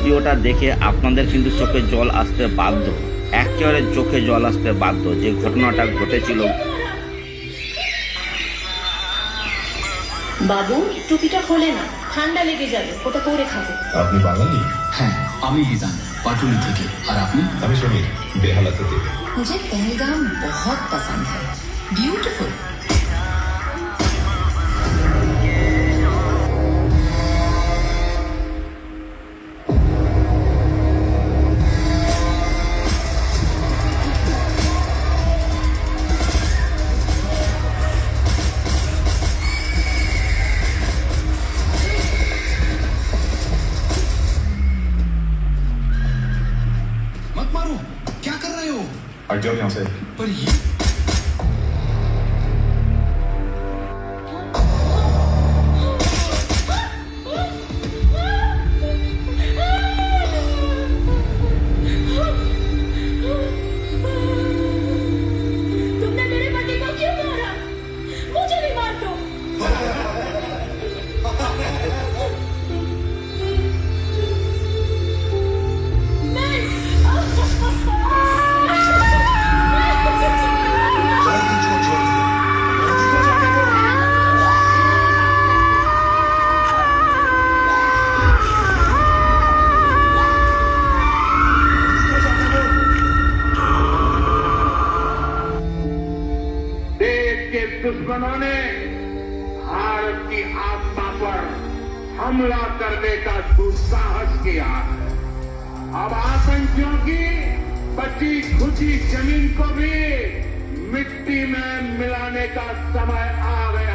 ভিডিওটা দেখে আপনাদের কিন্তু চোখে জল আসতে বাধ্য একেবারে চোখে জল আসতে বাধ্য যে ঘটনাটা ঘটেছিল বাবু টুপিটা খোলে না ঠান্ডা লেগে যাবে ওটা পরে খাবো আপনি বাঙালি হ্যাঁ আমি বিধান পাটুলি থেকে আর আপনি আমি সমীর বেহালা থেকে मुझे पहलगाम बहुत पसंद है beautiful you. Our job, Beyonce. But you. के दुश्मनों ने भारत की आत्मा पर हमला करने का दुस्साहस किया। है अब आतंकियों की बची खुची ज़मीन को भी मिट्टी में मिलाने का समय आ गया।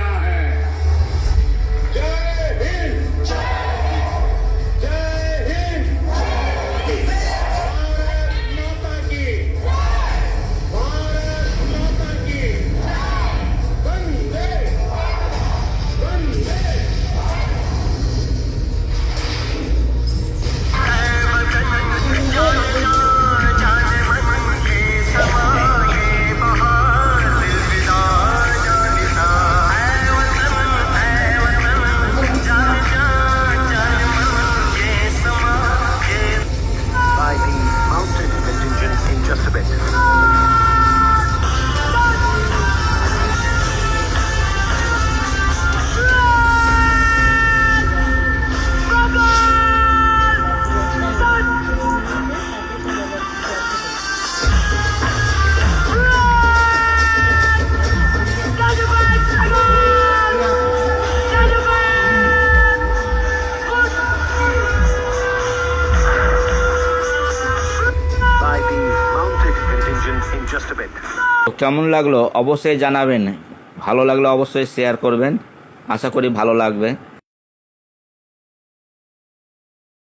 কেমন লাগল অবশ্যই জানাবেন। ভালো লাগলে অবশ্যই শেয়ার করবেন। আশা করি ভালো লাগবে।